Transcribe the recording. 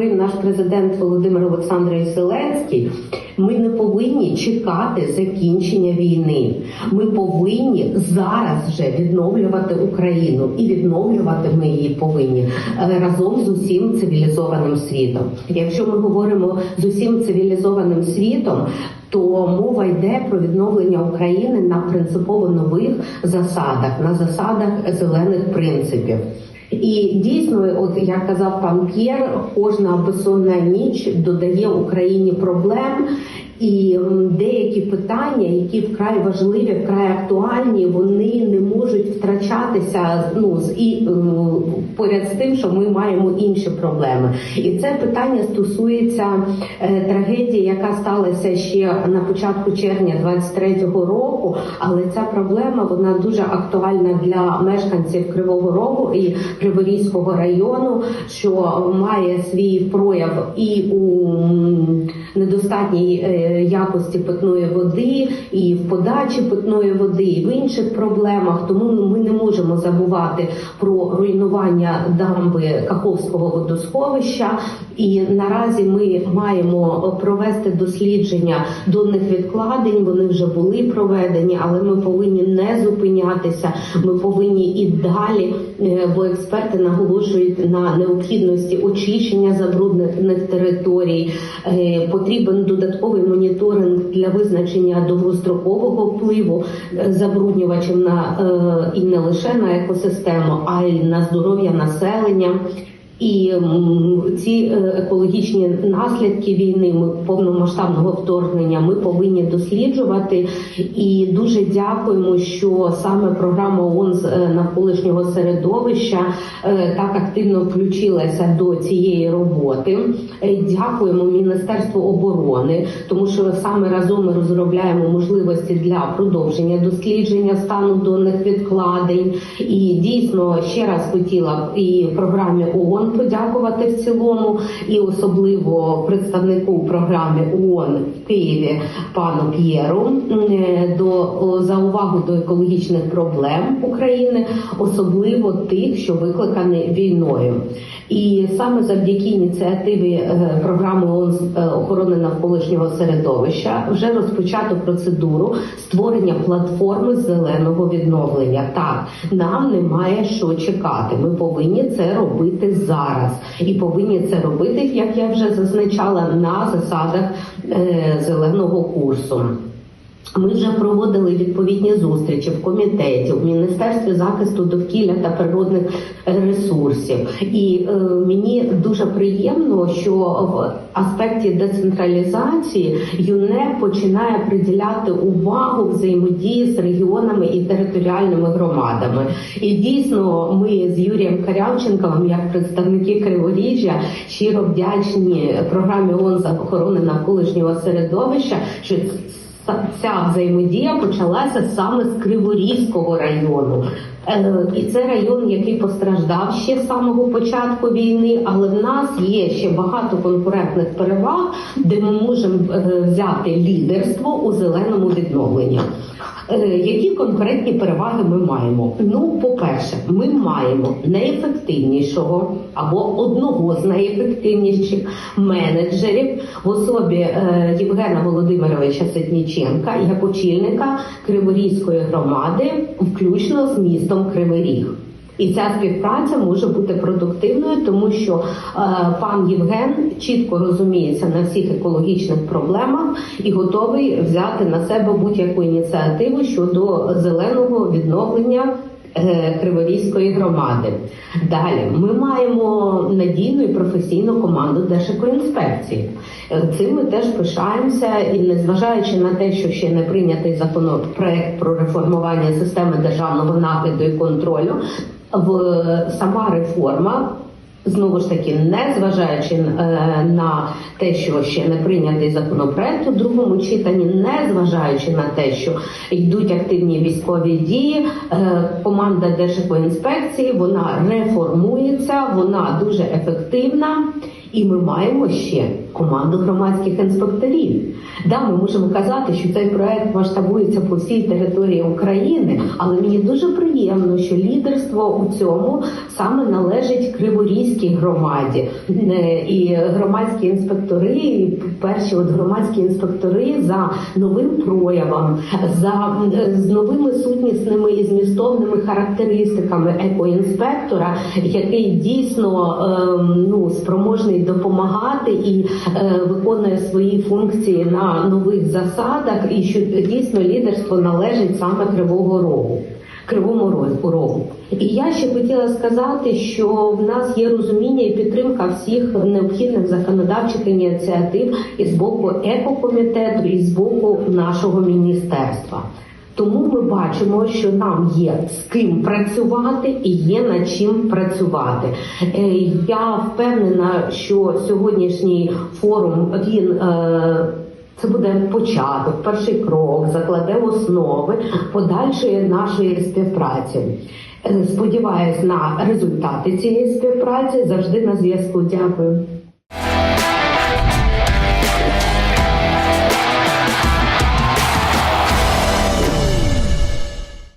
говорив наш президент Володимир Олександрович Зеленський, ми не повинні чекати закінчення війни. Ми повинні зараз вже відновлювати Україну і відновлювати ми її повинні е, разом з усім цивілізованим світом. Якщо ми говоримо з усім цивілізованим світом. То мова йде про відновлення України на принципово нових засадах, на засадах зелених принципів. І дійсно, от як казав пан П'єр, кожна безсонна ніч додає Україні проблем. І деякі питання, які вкрай важливі, вкрай актуальні, вони не втрачатися ну і е, поряд з тим, що ми маємо інші проблеми. І це питання стосується е, трагедії, яка сталася ще на початку червня 23-го року. Але ця проблема вона дуже актуальна для мешканців Кривого Рогу і Криворізького району, що має свій прояв і у недостатній е, якості питної води, і в подачі питної води, і в інших проблемах. Тому ми не можемо забувати про руйнування дамби Каховського водосховища. І наразі ми маємо провести дослідження донних відкладень. Вони вже були проведені, але ми повинні не зупинятися. Ми повинні і далі, е, бо експерти наголошують на необхідності очищення забруднених територій. Е, Потрібен додатковий моніторинг для визначення довгострокового впливу е, забруднювачів на е, і не лише на екосистему, а й на здоров'я населення. І ці е, екологічні наслідки війни повномасштабного вторгнення ми повинні досліджувати. І дуже дякуємо, що саме програма ООН з е, навколишнього середовища е, так активно включилася до цієї роботи. Дякуємо Міністерству оборони, тому що саме разом ми розробляємо можливості для продовження дослідження стану донних відкладень. І дійсно ще раз хотіла б і програмі ООН подякувати в цілому, і особливо представнику програми ООН в Києві пану П'єру е, до за увагу до екологічних проблем України, особливо тих, що викликані війною. І саме завдяки ініціативі е, програми ООН е, охорони навколишнього середовища вже розпочато процедуру створення платформи зеленого відновлення. Так нам немає що чекати. Ми повинні це робити зараз, і повинні це робити, як я вже зазначала, на засадах е, зеленого курсу. Ми вже проводили відповідні зустрічі в комітеті, в міністерстві захисту довкілля та природних ресурсів. І е, мені дуже приємно, що в аспекті децентралізації ЮНЕП починає приділяти увагу взаємодії з регіонами і територіальними громадами. І дійсно, ми з Юрієм Карявченковим, як представники Криворіжжя, щиро вдячні програмі ООН з охорони навколишнього середовища, що ця взаємодія почалася саме з Криворізького району. Е, І це район, який постраждав ще з самого початку війни, але в нас є ще багато конкурентних переваг, де ми можемо е, взяти лідерство у зеленому відновленні. Е, Які конкретні переваги ми маємо? Ну, по-перше, ми маємо найефективнішого або одного з найефективніших менеджерів в особі Євгена Володимировича Ситніченка як очільника Криворізької громади, включно з містом Кривий Ріг. І ця співпраця може бути продуктивною, тому що е, пан Євген чітко розуміється на всіх екологічних проблемах і готовий взяти на себе будь-яку ініціативу щодо зеленого відновлення. Е, Криворізької громади. Далі ми маємо надійну і професійну команду Держекоінспекції. Е, Цим ми теж пишаємося, і незважаючи на те, що ще не прийнятий законопроект про реформування системи державного нагляду і контролю, в сама реформа. Знову ж таки, не зважаючи е, на те, що ще не прийнятий законопроект у другому читанні, не зважаючи на те, що йдуть активні військові дії, е, команда Держекоінспекції вона реформується, вона дуже ефективна, і ми маємо ще команду громадських інспекторів. Да, ми можемо казати, що цей проект масштабується по всій території України, але мені дуже приємно, що лідерство у цьому саме належить Криворізькій громаді Е, і громадські інспектори, перші от громадські інспектори за новим проявом, за е, з новими сутнісними і змістовними характеристиками екоінспектора, який дійсно ем, ну спроможний допомагати і виконує свої функції на нових засадах, і що дійсно лідерство належить саме Кривого Рогу. Кривому Ро- Рогу. І я ще хотіла сказати, що в нас є розуміння і підтримка всіх необхідних законодавчих ініціатив і з боку екокомітету, і з боку нашого міністерства. Тому ми бачимо, що нам є з ким працювати і є над чим працювати. Е, Я впевнена, що сьогоднішній форум він. е, це буде початок, перший крок, закладе основи подальшої нашої співпраці. Е, Сподіваюсь на результати цієї співпраці. Завжди на зв'язку. Дякую.